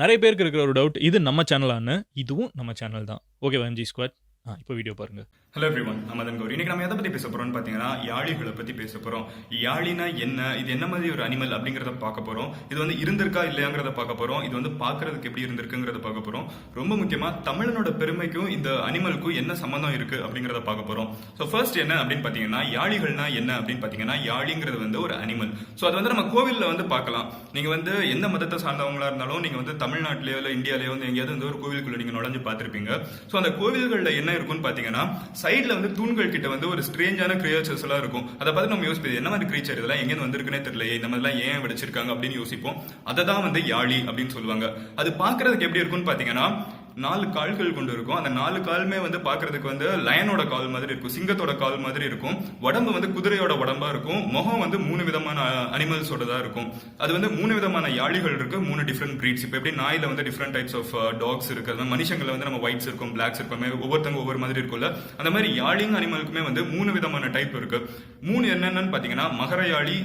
நிறைய பேருக்கு இருக்கிற ஒரு டவுட் இது நம்ம சேனலான்னு இதுவும் நம்ம சேனல் தான். ஓகே வஞ்சி ஸ்குவாட் ஆ இப்போ வீடியோ பாருங்க. Hello everyone Madan Gowri. இன்னைக்கு நம்ம எதை பத்தி பேச போறோம்னு பாத்தீங்கன்னா யாழிகளை பத்தி பேச போறோம். யாழினா என்ன? இது என்ன மாதிரி ஒரு அனிமல் அப்படிங்கிறத பார்க்க போறோம். இது வந்து இருந்திருக்கா இல்லையாங்கிறத பார்க்க போறோம். இது வந்து பார்க்கறதுக்கு எப்படி இருந்திருக்குங்கிறத பார்க்க போறோம். ரொம்ப முக்கியமா தமிழனோட பெருமைக்கும் இந்த அனிமலுக்கும் என்ன சம்மந்தம் இருக்கு அப்படிங்கிறத பார்க்க போறோம். ஸோ ஃபர்ஸ்ட் என்ன அப்படின்னு பாத்தீங்கன்னா யாழிகள்னா என்ன அப்படின்னு பாத்தீங்கன்னா யாழிங்கிறது வந்து ஒரு அனிமல் ஸோ அது வந்து நம்ம கோவில்ல வந்து பார்க்கலாம். நீங்க வந்து எந்த மதத்தை சார்ந்தவங்களா இருந்தாலும் நீங்க வந்து தமிழ்நாட்டிலேயோ இல்லை இந்தியாவிலேயோ வந்து எங்கேயாவது வந்து ஒரு கோவிலுக்குள்ள நீங்க நுழைஞ்சு பார்த்திருப்பீங்க. ஸோ அந்த கோவில்கள்ல என்ன இருக்கும்னு பாத்தீங்கன்னா சைடுல வந்து தூண்கள் கிட்ட வந்து ஒரு ஸ்ட்ரேஞ்சான கிரியேச்சர்ஸ் எல்லாம் இருக்கும். அதை பார்த்து நம்ம யோசிப்போம் என்ன மாதிரி கிரீச்சர் இதெல்லாம்? எங்கேருந்து வந்திருக்குனே தெரியலையே. இந்த மாதிரிலாம் ஏன் விடைச்சிருக்காங்க? அப்படின்னு யோசிப்போம். அதை தான் வந்து யாழி அப்படின்னு சொல்லுவாங்க. அது பார்க்கறதுக்கு எப்படி இருக்கும்னு பாத்தீங்கன்னா நாலு கால்கள் கொண்டு இருக்கும். அந்த நாலு காலுமே வந்து பார்க்கறதுக்கு வந்து லயனோட கால் மாதிரி இருக்கும். சிங்கத்தோட கால் மாதிரி இருக்கும். உடம்பு வந்து குதிரையோட உடம்பா இருக்கும். முகம் வந்து மூணு விதமான அனிமல்ஸோட தான் இருக்கும். அது வந்து மூணு விதமான யாழிகள் இருக்கு. மூணு டிஃப்ரெண்ட் பிரீட்ஸ் இப்போ எப்படி நாயில வந்து டிஃப்ரெண்ட் டைப்ஸ் ஆஃப் டாக்ஸ் இருக்கு. அது மாதிரி மனுஷங்களை வந்து நம்ம ஒயிட்ஸ் இருக்கும் பிளாக்ஸ் இருக்கும். ஒவ்வொருத்தவங்க ஒவ்வொரு மாதிரி இருக்கும்ல. அந்த மாதிரி யாழிங் அனிமலுக்குமே வந்து மூணு விதமான டைப் இருக்கு. மூணு என்னென்னு பாத்தீங்கன்னா மகர யாழி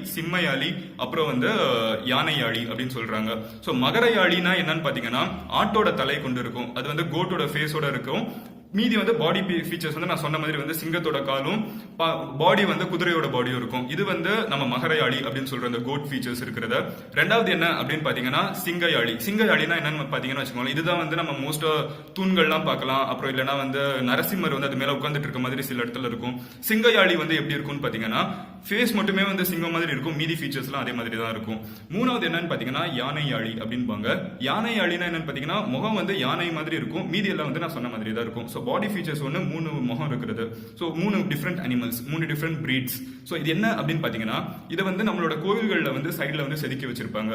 அப்புறம் வந்து uh, யானையாளி அப்படின்னு சொல்றாங்க. ஸோ மகர என்னன்னு பாத்தீங்கன்னா ஆட்டோட தலை கொண்டு இருக்கும். அது அது வந்து கோட்டோட ஃபேஸோட இருக்கும். மீதி வந்து பாடி ஃபீச்சர்ஸ் வந்து நான் சொன்ன மாதிரி வந்து சிங்கத்தோட காலும் பாடி வந்து குதிரையோட பாடியும் இருக்கும். இது வந்து நம்ம மகரையாளி அப்படின்னு சொல்ற அந்த கோட் ஃபீச்சர்ஸ் இருக்கிறத. ரெண்டாவது என்ன அப்படின்னு பாத்தீங்கன்னா சிங்கையாளி சிங்கையாளினா என்னன்னு பாத்தீங்கன்னா வச்சுக்கோங்களேன் இதுதான் வந்து நம்ம மோஸ்டா தூண்கள்லாம் பார்க்கலாம். அப்புறம் இல்லைன்னா வந்து நரசிம்மர் வந்து அது மேல உட்காந்துட்டு இருக்க மாதிரி சில இடத்துல இருக்கும். சிங்கையாளி வந்து எப்படி இருக்கும்னு பாத்தீங்கன்னா ஃபேஸ் மட்டுமே வந்து சிங்கம் மாதிரி இருக்கும். மீதி ஃபீச்சர்ஸ்லாம் அதே மாதிரி தான் இருக்கும். மூணாவது என்னன்னு பார்த்தீங்கன்னா யானை யாழி அப்படின்பாங்க யானை யாழினா என்னன்னு பார்த்தீங்கன்னா முகம் வந்து யானை மாதிரி இருக்கும். மீதி எல்லாம் வந்து நான் சொன்ன மாதிரி தான் இருக்கும். ஸோ பாடி ஃபீச்சர்ஸ் ஒன்று மூணு முகம் இருக்கிறது. ஸோ மூணு டிஃப்ரெண்ட் அனிமல்ஸ் மூணு டிஃப்ரெண்ட் பிரீட்ஸ் ஸோ இது என்ன அப்படின்னு பார்த்தீங்கன்னா இதை வந்து நம்மளோட கோவில்களில் வந்து சைடில் வந்து செதுக்கி வச்சிருப்பாங்க.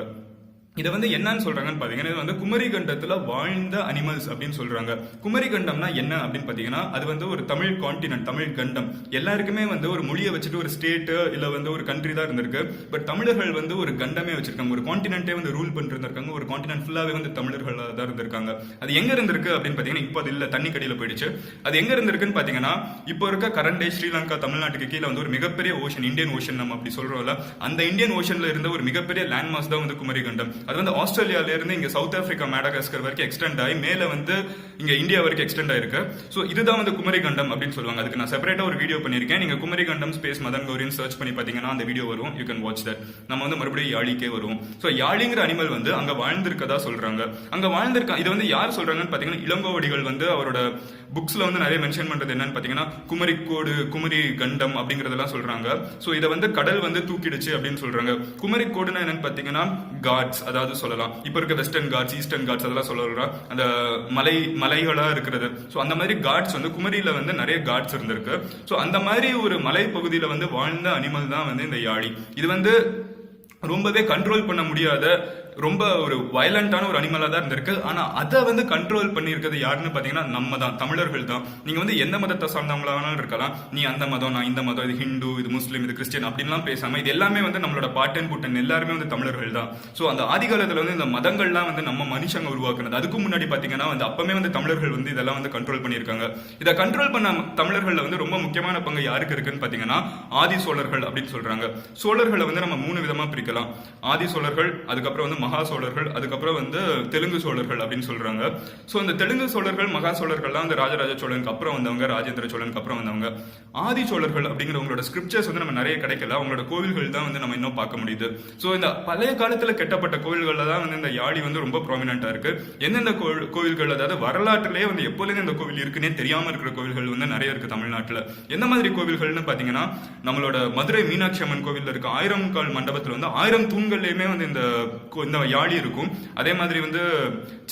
இதை வந்து என்னன்னு சொல்றாங்கன்னு பாத்தீங்கன்னா இது வந்து குமரி கண்டத்தில் வாழ்ந்த அனிமல்ஸ் அப்படின்னு சொல்றாங்க. குமரி கண்டம்னா என்ன அப்படின்னு பாத்தீங்கன்னா அது வந்து ஒரு தமிழ் காண்டினென்ட் தமிழ் கண்டம். எல்லாருக்குமே வந்து ஒரு மொழியை வச்சுட்டு ஒரு ஸ்டேட்டு இல்ல வந்து ஒரு கண்ட்ரி தான் இருந்திருக்கு. பட் தமிழர்கள் வந்து ஒரு கண்டமே வச்சிருக்காங்க. ஒரு காண்டினென்ட்டே வந்து ரூல் பண்ணிட்டு இருந்திருக்காங்க ஒரு கான்டினென்ட் ஃபுல்லாவே வந்து தமிழர்களாக தான் இருந்திருக்காங்க. அது எங்க இருந்திருக்கு அப்படின்னு பாத்தீங்கன்னா இப்போ அது இல்ல. தண்ணி கடியில போயிடுச்சு. அது எங்க இருந்திருக்குன்னு பாத்தீங்கன்னா இப்போ இருக்க கரண்ட் டே ஸ்ரீலங்கா தமிழ்நாட்டுக்கு கீழே வந்து ஒரு மிகப்பெரிய ஓஷன் இந்தியன் ஓஷன் நம்ம அப்படி சொல்றோம்ல அந்த இந்தியன் ஓஷன்ல இருந்த ஒரு மிகப்பெரிய லேண்ட் தான் வந்து குமரி கண்டம் அது வந்து ஆஸ்திரேலியாவிலேருந்து இங்கே சவுத் ஆஃப்ரிக்கா மேடகாஸ்கர் வரைக்கும் எக்ஸ்டெண்ட் ஆகி மேலே வந்து இங்கே இந்தியா வரைக்கும் எக்ஸ்டெண்ட் ஆயிருக்கு. ஸோ இதுதான் வந்து குமரி கண்டம் அப்படின்னு சொல்லுவாங்க. அதுக்கு நான் செப்பரேட்டாக ஒரு வீடியோ பண்ணிருக்கேன். நீங்கள் குமரி கண்டம் ஸ்பேஸ் மதன் கௌரின்னு சர்ச் பண்ணி பார்த்தீங்கன்னா அந்த வீடியோ வரும். யூ கேன் வாட்ச் தட் நம்ம வந்து மறுபடியும் யாழிக்கே வருவோம். ஸோ யாழிங்கிற அனிமல் வந்து அங்கே வாழ்ந்திருக்கதா சொல்கிறாங்க அங்கே வாழ்ந்திருக்க இது வந்து யார் சொல்கிறாங்கன்னு பார்த்தீங்கன்னா இளங்கோவடிகள் வந்து அவரோட புக்ஸில் வந்து நிறைய மென்ஷன் பண்ணுறது என்னன்னு பார்த்தீங்கன்னா குமரிக்கோடு குமரி கண்டம் அப்படிங்கிறதெல்லாம் சொல்கிறாங்க ஸோ இதை வந்து கடல் வந்து தூக்கிடுச்சு அப்படின்னு சொல்கிறாங்க குமரி என்னன்னு பார்த்தீங்கன்னா காட்ஸ் அதாவது சொல்லலாம். இப்போ இருக்க வெஸ்டர்ன் காட்ஸ் ஈஸ்டர்ன் காட்ஸ் அதெல்லாம் சொல்லலாம் அந்த மலை மலைகளா இருக்கிறது. சோ அந்த மாதிரி காட்ஸ் வந்து குமரியில வந்து நிறைய காட்ஸ் இருந்திருக்கு. சோ அந்த மாதிரி ஒரு மலை வந்து வாழ்ந்த அனிமல் தான் வந்து இந்த யாழி. இது வந்து ரொம்பவே கண்ட்ரோல் பண்ண முடியாத ரொம்ப ஒரு வயலண்டான ஒரு அனிமலாக தான் இருந்திருக்கு. ஆனால் அதை வந்து கண்ட்ரோல் பண்ணியிருக்கிறது யாருன்னு பார்த்தீங்கன்னா நம்ம தான் தமிழர்கள் தான். நீங்க வந்து எந்த மதத்தை சார்ந்தவங்களானாலும் இருக்கலாம். நீ அந்த மதம் நான் இந்த மதம் இது ஹிந்து இது முஸ்லீம் இது கிறிஸ்டியன் அப்படின்லாம் பேசாமல் இது எல்லாமே வந்து நம்மளோட பாட்டன் கூட்டன் எல்லாருமே வந்து தமிழர்கள் தான். ஸோ அந்த ஆதி காலத்துல வந்து இந்த மதங்கள்லாம் வந்து நம்ம மனுஷங்க உருவாக்குனது. அதுக்கு முன்னாடி பார்த்தீங்கன்னா வந்து அப்பவே வந்து தமிழர்கள் வந்து இதெல்லாம் வந்து கண்ட்ரோல் பண்ணியிருக்காங்க. இதை கண்ட்ரோல் பண்ண தமிழர்கள்ல வந்து ரொம்ப முக்கியமான பங்கு யாருக்கு இருக்குன்னு பார்த்தீங்கன்னா ஆதி சோழர்கள் அப்படின்னு சொல்றாங்க. சோழர்களை வந்து நம்ம மூணு விதமா பிரிக்கலாம் ஆதி சோழர்கள் அதுக்கப்புறம் வந்து மகா சோழர்கள் அதுக்கப்புறம் வந்து தெலுங்கு சோழர்கள் அப்படின்னு சொல்றாங்க. ஸோ இந்த தெலுங்கு சோழர்கள் மகா சோழர்கள்லாம் வந்து ராஜராஜ சோழனுக்கு அப்புறம் வந்தவங்க ராஜேந்திர சோழனுக்கு அப்புறம் வந்தவங்க. ஆதி சோழர்கள் அப்படிங்கிறவங்களோட ஸ்கிரிப்சர்ஸ் வந்து நம்ம நிறைய கிடைக்கல. அவங்களோட கோவில்கள் தான் வந்து நம்ம இன்னும் பார்க்க முடியுது. ஸோ இந்த பழைய காலத்தில் கெட்டப்பட்ட கோவில்களில் தான் வந்து இந்த யாழி வந்து ரொம்ப ப்ராமினண்டா இருக்கு. எந்தெந்த கோவில்கள் அதாவது வரலாற்றுலேயே வந்து எப்போலேருந்து இந்த கோவில் இருக்குன்னே தெரியாம இருக்கிற கோவில்கள் வந்து நிறைய இருக்கு தமிழ்நாட்டில். எந்த மாதிரி கோவில்கள்னு பார்த்தீங்கன்னா நம்மளோட மதுரை மீனாட்சி அம்மன் கோவில்ல இருக்க ஆயிரம் கால் மண்டபத்தில் வந்து ஆயிரம் தூண்கள்லயுமே வந்து இந்த இந்த யாழி இருக்கும். அதே மாதிரி வந்து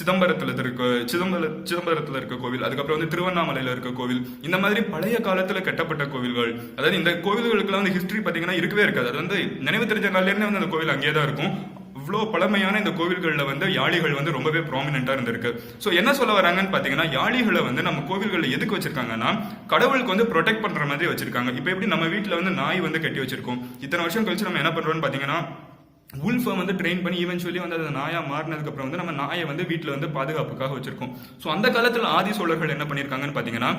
சிதம்பரத்துல இருக்க சிதம்பர சிதம்பரத்துல இருக்க கோவில் அதுக்கப்புறம் வந்து திருவண்ணாமலையில இருக்க கோவில் இந்த மாதிரி பழைய காலத்துல கட்டப்பட்ட கோவில்கள் அதாவது இந்த கோவில்களுக்குலாம் வந்து ஹிஸ்டரி பாத்தீங்கன்னா இருக்கவே இருக்காது. அது வந்து நினைவு தெரிஞ்ச நாள்ல வந்து அந்த கோவில் அங்கேயே தான் இருக்கும். இவ்வளோ பழமையான இந்த கோவில்கள்ல வந்து யாழிகள் வந்து ரொம்பவே ப்ராமினெண்ட்டாக இருந்திருக்கு. ஸோ என்ன சொல்ல வராங்கன்னு பாத்தீங்கன்னா யாழிகளை வந்து நம்ம கோவில்களில் எதுக்கு வச்சிருக்காங்கன்னா கடவுளுக்கு வந்து ப்ரொடெக்ட் பண்ற மாதிரி வச்சிருக்காங்க. இப்போ எப்படி நம்ம வீட்டில் வந்து நாய் வந்து கட்டி வச்சிருக்கோம். இத்தனை வருஷம் கழிச்சு நம்ம என்ன பண்றோம்னு பாத்தீங்கன்னா உல்ஃபை வந்து ட்ரெயின் பண்ணி ஈவென்ச்சுவலி வந்து அது நாயா மாறினதுக்கப்புறம் வந்து நம்ம நாயை வந்து வீட்டில் வந்து பாதுகாப்புக்காக வச்சிருக்கோம். ஸோ அந்த காலத்தில் ஆதி சோழர்கள் என்ன பண்ணியிருக்காங்கன்னு பார்த்தீங்கன்னா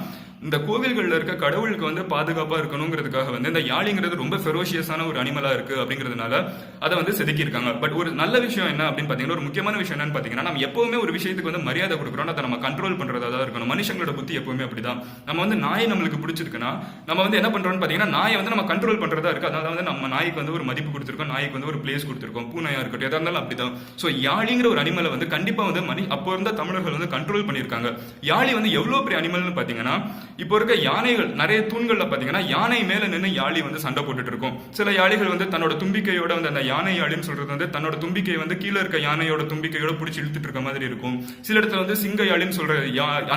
இந்த கோவில்களில் இருக்க கடவுளுக்கு வந்து பாதுகாப்பாக இருக்கணுங்கிறதுக்காக வந்து இந்த யாழிங்கிறது ரொம்ப ஃபெரோஷியஸான ஒரு அனிமலாக இருக்கு அப்படிங்கிறதுனால அதை வந்து செதுக்கியிருக்காங்க. பட் ஒரு நல்ல விஷயம் என்ன அப்படின்னு பார்த்தீங்கன்னா ஒரு முக்கியமான விஷயம் என்னன்னு பார்த்தீங்கன்னா நம்ம எப்பவுமே ஒரு விஷயத்துக்கு வந்து மரியாதை கொடுக்குறோம் அதை நம்ம கண்ட்ரோல் பண்ணுறதா தான் இருக்கணும். மனுஷங்களோட புத்தி எப்பவுமே அப்படிதான். நம்ம வந்து நாய் நம்மளுக்கு பிடிச்சிருக்குன்னா நம்ம வந்து என்ன பண்ணுறோம்னு பார்த்தீங்கன்னா நாயை வந்து நம்ம கண்ட்ரோல் பண்றதா இருக்கு. அதனால வந்து நம்ம நாய்க்கு வந்து ஒரு மதிப்பு கொடுத்துருக்கோம். நாய்க்கு வந்து ஒரு பிளேஸ் கொடுத்துருக்கோம். கொடுத்துருக்கோம் பூனையாக இருக்கட்டும் எதாக இருந்தாலும் அப்படிதான். ஸோ யாழிங்கிற ஒரு அனிமலை வந்து கண்டிப்பாக வந்து மணி அப்போ இருந்த தமிழர்கள் வந்து கண்ட்ரோல் பண்ணியிருக்காங்க. யாழி வந்து எவ்வளோ பெரிய அனிமல்னு பார்த்தீங்கன்னா இப்போ இருக்க யானைகள் நிறைய தூண்களில் பார்த்தீங்கன்னா யானை மேலே நின்று யாழி வந்து சண்டை போட்டுட்டு இருக்கும். சில யாழிகள் வந்து தன்னோட தும்பிக்கையோட வந்து அந்த யானை யாழின்னு சொல்றது வந்து தன்னோட தும்பிக்கையை வந்து கீழே இருக்க யானையோட தும்பிக்கையோட பிடிச்சி இழுத்துட்டு இருக்க மாதிரி இருக்கும். சில இடத்துல வந்து சிங்க யாழின்னு சொல்ற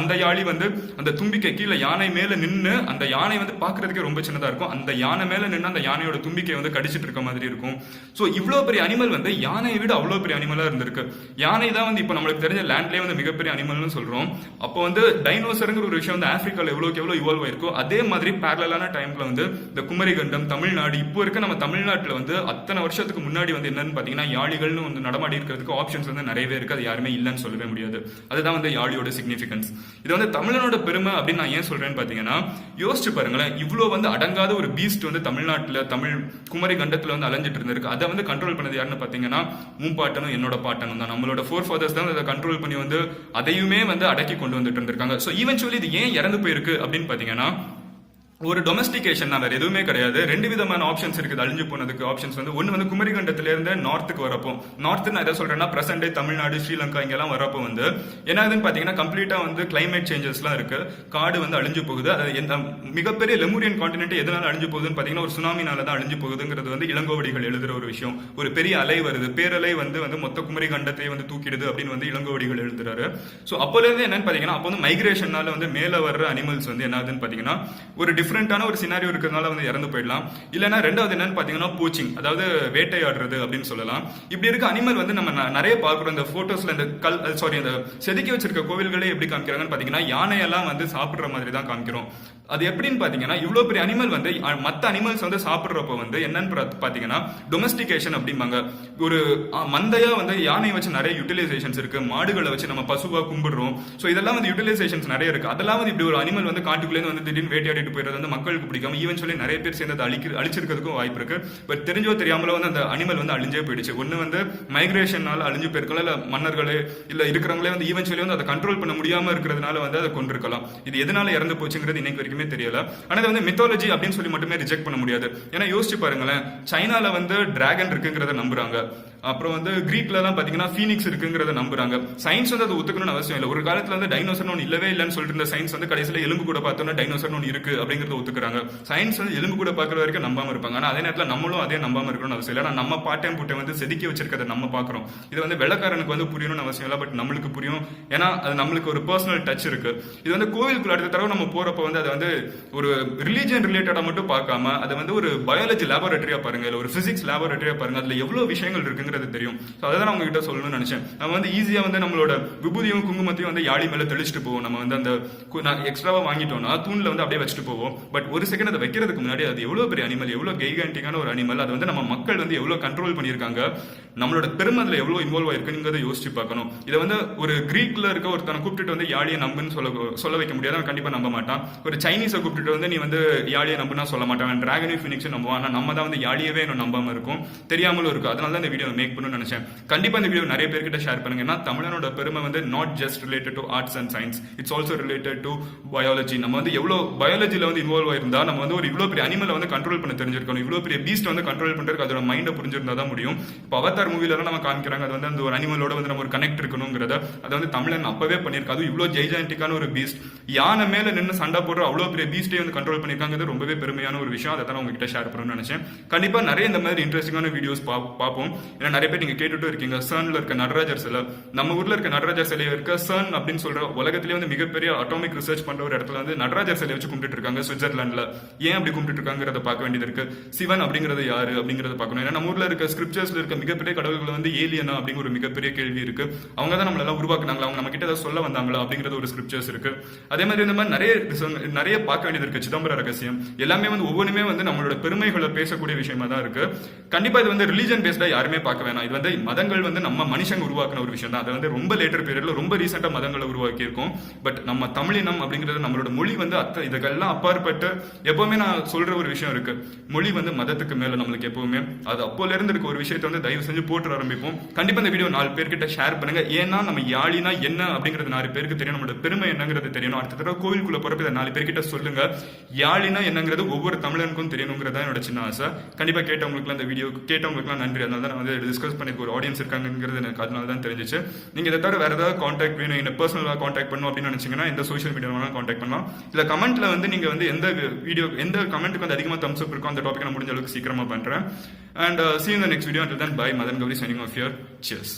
அந்த யாழி வந்து அந்த தும்பிக்கை கீழே யானை மேலே நின்று அந்த யானை வந்து பார்க்கறதுக்கே ரொம்ப சின்னதாக இருக்கும். அந்த யானை மேலே நின்று அந்த யானையோட தும்பிக்கை வந்து கடிச்சிட்டு இருக்க மாதிரி இருக்கும். ஸோ இவ்வளோ பெரிய அனிமல் வந்து யானையை விட அவ்வளோ பெரிய அனிமலாக இருந்திருக்கு. யானை தான் வந்து இப்போ நம்மளுக்கு தெரிஞ்ச லேண்ட்லேயே வந்து மிகப்பெரிய அனிமல்னு சொல்கிறோம் அப்போ வந்து டைனோசருங்கிற ஒரு விஷயம் வந்து ஆஃப்ரிக்காவில் எவ்வளோக்கு எவ்வளோ இவால்வ் ஆயிருக்கோ அதே மாதிரி பேரலான டைமில் வந்து இந்த குமரிகண்டம் தமிழ்நாடு இப்போ இருக்க நம்ம தமிழ்நாட்டில் வந்து அத்தனை வருஷத்துக்கு முன்னாடி வந்து என்னன்னு பார்த்தீங்கன்னா யாழிகள்னு வந்து நடமாடி இருக்கிறதுக்கு ஆப்ஷன்ஸ் வந்து நிறையவே இருக்குது அது யாருமே இல்லைன்னு சொல்லவே முடியாது. அதுதான் வந்து யாழியோட சிக்னிஃபிகன்ஸ் இது வந்து தமிழனோட பெருமை அப்படின்னு நான் ஏன் சொல்கிறேன்னு பார்த்தீங்கன்னா யோசிச்சு பாருங்களேன். இவ்வளோ வந்து அடங்காத ஒரு பீஸ்ட் வந்து தமிழ்நாட்டில் தமிழ் குமரி கண்டத்தில் வந்து அலைஞ்சிட்டு இருந்திருக்கு. அதை வந்து கண்ட்ரோல் பண்ணது யாருன்னு பார்த்தீங்கன்னா உன் பாட்டனும் என்னோட பாட்டனும் தான். நம்மளோட ஃபோர் ஃபாதர்ஸ் தான் அதை கண்ட்ரோல் பண்ணி வந்து அதையுமே வந்து அடக்கி கொண்டு வந்துட்டு இருந்திருக்காங்க. ஸோ ஈவென்ச்சுவலி இது ஏன் இறந்து போயிருக்கு அப்படின்னு பார்த்தீங்கன்னா ஒரு டொமஸ்டிகேஷன் தான் வேற எதுவுமே கிடையாது. ரெண்டு விதமான ஆப்ஷன்ஸ் இருக்குது அழிஞ்சு போனதுக்கு ஆப்ஷன்ஸ் வந்து. ஒன்று வந்து குமரிகண்டத்துல இருந்து நார்த்துக்கு வரப்போ. நார்த்து நான் எதை சொல்றேன்னா பிரசன்ட் தமிழ்நாடு ஸ்ரீலங்கா இங்கெல்லாம் வரப்போ வந்து என்ன ஆகுதுன்னு பார்த்தீங்கன்னா கம்ப்ளீட்டா வந்து கிளைமேட் சேஞ்சஸ்லாம் இருக்கு. காடு வந்து அழிஞ்சு போகுது. அது எந்த மிகப்பெரிய லெமூரியன் காண்டினென்ட் எதனால அழிஞ்சு போகுதுன்னு பார்த்தீங்கன்னா ஒரு சுனாமினால தான் அழிஞ்சு போகுதுங்கிறது வந்து இளங்கோவடிகள் எழுதுற ஒரு விஷயம். ஒரு பெரிய அலை வருது. பேரலை வந்து வந்து மொத்த குமரிகண்டத்தையே வந்து தூக்கிடுது அப்படின்னு வந்து இளங்கோவடிகள் எழுதுறாரு. ஸோ அப்போல இருந்து என்னன்னு பார்த்தீங்கன்னா அப்போ வந்து மைக்ரேஷனால வந்து மேலே வர்ற அனிமல்ஸ் வந்து என்னதுன்னு பார்த்தீங்கன்னா ஒரு டிஃப்ரெண்டான ஒரு சினாரியோ இருக்கிறதுனால வந்து இறந்து போயிடலாம். இல்லைன்னா ரெண்டாவது என்னன்னு பார்த்தீங்கன்னா போச்சிங் அதாவது வேட்டையாடுறது அப்படின்னு சொல்லலாம். இப்படி இருக்க அனிமல் வந்து நம்ம நிறைய பார்க்குறோம். இந்த ஃபோட்டோஸ்ல இந்த கல் சாரி இந்த செதுக்கி வச்சிருக்க கோவில்களே எப்படி காமிக்கிறாங்கன்னு பார்த்தீங்கன்னா யானையெல்லாம் வந்து சாப்பிடுற மாதிரி தான் காமிக்கிறோம். அது எப்படின்னு பார்த்தீங்கன்னா இவ்வளோ பெரிய அனிமல் வந்து மற்ற அனிமல்ஸ் வந்து சாப்பிட்றப்போ வந்து என்னன்னு பார்த்தீங்கன்னா டொமஸ்டிகேஷன் அப்படிம்பாங்க. ஒரு மந்தையாக மந்தையா வந்து யானையை வச்சு நிறைய யூட்டிலைசேஷன்ஸ் இருக்கு. மாடுகளை வச்சு நம்ம பசுவா கும்பிடுறோம். ஸோ இதெல்லாம் வந்து யூட்டிலைசேஷன்ஸ் நிறைய இருக்குது அதெல்லாம் வந்து இப்படி ஒரு அனிமல் வந்து காட்டுக்குள்ளேருந்து வந்து திடீர்னு வேட்டையாடிட்டு போயிடுறது வந்து மக்களுக்கு பிடிக்காம ஈவன் சொல்லி நிறைய பேர் சேர்ந்து அதை அழிக்க அழிச்சிருக்கிறதுக்கும் வாய்ப்பு இருக்கு. பட் தெரிஞ்சோ தெரியாமல வந்து அந்த அனிமல் வந்து அழிஞ்சே போயிடுச்சு. ஒன்று வந்து மைக்ரேஷனால அழிஞ்சு போயிருக்கலாம் இல்லை மன்னர்களே இல்லை இருக்கிறவங்களே வந்து ஈவன் சொல்லி வந்து அதை கண்ட்ரோல் பண்ண முடியாம இருக்கிறதுனால வந்து அதை கொண்டிருக்கலாம் இது எதனால இறந்து போச்சுங்கிறது இன்னைக்கு வரைக்குமே தெரியல. ஆனா இது வந்து மித்தாலஜி அப்படின்னு சொல்லி மட்டுமே ரிஜெக்ட் பண்ண முடியாது. ஏன்னா யோசிச்சு பாருங்களேன் சைனால வந்து டிராகன் இருக்குங்கிறத நம்புறாங்க. அப்புறம் வந்து கிரீக்ல எல்லாம் பாத்தீங்கன்னா ஃபீனிக்ஸ் இருக்குங்கிறத நம்புறாங்க. சயின்ஸ் வந்து அது ஒத்துக்கணும்னு அவசியம் இல்லை. ஒரு காலத்துல வந்து டைனோசர் ஒன்று இல்லவே இல்லைன்னு சொல்லிட்டு இருந்த சயின்ஸ் வந்து கடைசியில் எலும்பு கூட பார்த்தோம்னா டைனோசர் ஒன்று இருக்கு அப்படிங்கறத ஒத்துக்கிறாங்க. சயின்ஸ் வந்து எலும்பு கூட பார்க்குற வரைக்கும் நம்பாம இருப்பாங்க. ஆனா அதே நேரத்தில் நம்மளும் அதே நம்பாம இருக்கணும்னு அவசியம் இல்லை. நம்ம நம்ம டைம் புட்டை வந்து செதுக்கி வச்சிருக்கிறத நம்ம பார்க்குறோம். இது வந்து வெள்ளக்காரனுக்கு வந்து புரியணும்னு அவசியம் இல்லை. பட் நம்மளுக்கு புரியும். ஏன்னா அது நம்மளுக்கு ஒரு பர்சனல் டச் இருக்கு. இது வந்து கோவிலுக்குள்ள அடுத்த தடவை நம்ம போறப்ப வந்து அதை வந்து ஒரு ரிலீஜியன் ரிலேட்டடா மட்டும் பார்க்காம அதை வந்து ஒரு பயாலஜி லேபரட்டரியா பாருங்க. இல்ல ஒரு பிசிக்ஸ் லேபரட்டரியா பாருங்க. அதுல எவ்வளவு விஷயங்கள் இருக்குங்கிறது தெரியும். ஸோ அதை தான் நான் உங்ககிட்ட சொல்லணும்னு நினைச்சேன். நம்ம வந்து ஈஸியா வந்து நம்மளோட விபூதியும் குங்குமத்தையும் வந்து யாழி மேல தெளிச்சுட்டு போவோம். நம்ம வந்து அந்த நான் எக்ஸ்ட்ராவா வாங்கிட்டோம்னா தூண்ல வந்து அப்படியே வச்சுட்டு போவோம். பட் ஒரு செகண்ட் அதை வைக்கிறதுக்கு முன்னாடி அது எவ்வளோ பெரிய அனிமல் எவ்வளவு கைகாண்டிக்கான ஒரு அனிமல் அது வந்து நம்ம மக்கள் வந்து எவ்வளவு கண்ட்ரோல் பண்ணியிருக்காங்க நம்மளோட பெருமை அதில் எவ்வளோ இன்வால்வ் ஆயிருக்குங்கிறத யோசிச்சு பார்க்கணும். இதை வந்து ஒரு கிரீக்ல இருக்க ஒருத்தனை கூப்பிட்டுட்டு வந்து யாழியை நம்புன்னு சொல்ல சொல்ல வைக்க முடியாது. அவன் கண்டிப்பா நம்ப மாட்டான். ஒரு சைனீஸை கூப்பிட்டுட்டு வந்து நீ வந்து யாழியை நம்புனா சொல்ல மாட்டான். டிராகனி ஃபினிக்ஸும் நம்புவான். ஆனால் நம்ம தான் வந்து யாழியவே இன்னும் நம்பாம இருக்கும். தெரியாமலும் இருக்கும். அதனால தான் இந்த வீடியோ மேக் பண்ணணும்னு நினைச்சேன். கண்டிப்பா இந்த வீடியோ நிறைய பேர்கிட்ட ஷேர் பண்ணுங்க. ஏன்னா தமிழனோட பெருமை வந்து not just related to arts and science it's also related to biology நம்ம வந்து எவ்வளவு பயாலஜியில் வந்து இன்வால்வ் ஆயிருந்தா நம்ம வந்து ஒரு இவ்வளவு பெரிய அனிமலை வந்து கண்ட்ரோல் பண்ண தெரிஞ்சிருக்கணும். இவ்வளவு பெரிய பீஸ்ட் வந்து கண்ட்ரோல் பண்றதுக்கு அதோட மைண்டை புரிஞ்சிருந்தா தான் முடியும். இப்போ அவதார் மூவில நம்ம காமிக்கிறாங்க. அது வந்து அந்த ஒரு அனிமலோட வந்து நம்ம ஒரு கனெக்ட் இருக்கணுங்கிறத அதை வந்து தமிழன் அப்பவே பண்ணியிருக்காது அது இவ்வளவு ஜெய்ஜான்டிக்கான ஒரு பீஸ்ட் யானை மேல நின்று சண்டை போடுற அவ்வளவு பெரிய பீஸ்டே வந்து கண்ட்ரோல் பண்ணிருக்காங்க ரொம்பவே பெருமையான ஒரு விஷயம். அதை தான் நான் உங்ககிட்ட ஷேர் பண்ணணும்னு நினைச்சேன். கண்டிப்பா நிறைய இந்த மாதிரி இன்ட்ரெஸ்டிங்கான வீடியோஸ் பார்ப்போம். ஏன்னா நிறைய பேர் நீங்க கேட்டுட்டு இருக்கீங்க. சர்ன்ல இருக்க நடராஜர் சிலை நம்ம ஊர்ல இருக்க நடராஜர் சிலை இருக்க சர்ன் அப்படின்னு சொல்ற உலகத்திலே வந்து மிகப்பெரிய அட்டாமிக் ரிசர்ச் பண்ற ஒரு இடத்துல வந்து நடராஜர் சிலை வச்சு கும்பிட்டு இருக்காங்க சுவிட்சர்லாந்துல ஏன் அப்படி கும்பிட்டு இருக்காங்கிறத பார்க்க வேண்டியது இருக்கு. சிவன் அப்படிங்கறது யாரு அப்படிங்கறத பார்க்கணும். ஏன்னா நம்ம ஊர்ல இருக்க ஸ்கிரிப்சர்ஸ்ல இருக்க மிகப்பெரிய கடவுள்கள் வந்து ஏலியனா அப்படிங்கிற ஒரு மிகப்பெரிய கேள்வி இருக்கு. அவங்க தான் நம்மளெல்லாம் உருவாக்குனாங்களா? அவங்க நம்ம கிட்ட ஏதாவது சொல்ல வந்தாங்களா? அப்படிங்கறது ஒரு ஸ்கிரிப்சர்ஸ் இருக்கு. அதே மாதிரி இந்த மாதிரி நிறைய நிறைய பார்க்க வேண்டியது இருக்கு. சிதம்பர ரகசியம். எல்லாமே வந்து ஒவ்வொன்றுமே வந்து நம்மளோட பெருமைகளை பேசக்கூடிய விஷயமா தான் இருக்கு. கண்டிப்பா இது வந்து ரிலீஜன் பேஸ்டா யாருமே பார்க்க வேணாம். இது வந்து மதங்கள் வந்து நம்ம மனுஷங்க உருவாக்குன ஒரு விஷயம் தான். அது வந்து ரொம்ப லேட்டர் பீரியட்ல ரொம்ப ரீசெண்டா மதங்களை உருவாக்கியிருக்கும். பட் நம்ம தமிழினம் அப்படிங்கிறது நம்மளோட மொழி வந்து அத்த இதுக்கெல்லாம் அப்பாற்பட்டு எப்பவுமே நான் சொல்ற ஒரு விஷயம் இருக்கு. மொழி வந்து மதத்துக்கு மேல நம்மளுக்கு எப்பவுமே. அது அப்போல இருந்து இருக்க ஒரு விஷயத்தை வந்து தயவு செஞ்சு போட்டு ஆரம்பிப்போம். கண்டிப்பா இந்த வீடியோ நாலு பேர்கிட்ட ஷேர் பண்ணுங்க. ஏன்னா நம்ம யாழினா என்ன அப்படிங்கிறது நாலு பேருக்கு தெரியும். நம்மளோட பெருமை என்னங்கிறது தெரியணும் அடுத்த தடவை கோவிலுக்குள்ள போறப்ப இதை நாலு பேர்கிட்ட சொல்லுங்க. யாழினா என்னங்கிறது ஒவ்வொரு தமிழனுக்கும் தெரியணுங்கிறதா என்னோட சின்ன ஆசை. கண்டிப்பா கேட்டவங்களுக்குலாம் இந்த வீடியோ கேட்டவங்களுக்குலாம் நன்றி. அதனால தான் நான் இதை டிஸ்கஸ் பண்ணிக்க ஒரு ஆடியன்ஸ் இருக்காங்கிறது எனக்கு அதனால தான் தெரிஞ்சிச்சு. நீங்க இதை தவிர வேற ஏதாவது காண்டாக்ட் வேணும் என்ன பர்சனலாக காண்டாக்ட் பண்ணணும் அப்படின்னு நினைச்சீங்கன்னா இந்த சோஷியல் மீடியா வேணாலும் காண்டாக்ட் பண்ணலாம். இல்லை கமெண்ட்ல வந்து நீங்க வந்து எந்த வீடியோ எந்த கமெண்ட்டுக்கு வந்து அதிகமாக தம்ஸ் அப் இருக்கோ அந்த டாபிக் நான் முடிஞ்ச அளவுக்கு சீக்கிரமா பண்றேன். And see in the next video and then bye Madan Gowri signing off your cheers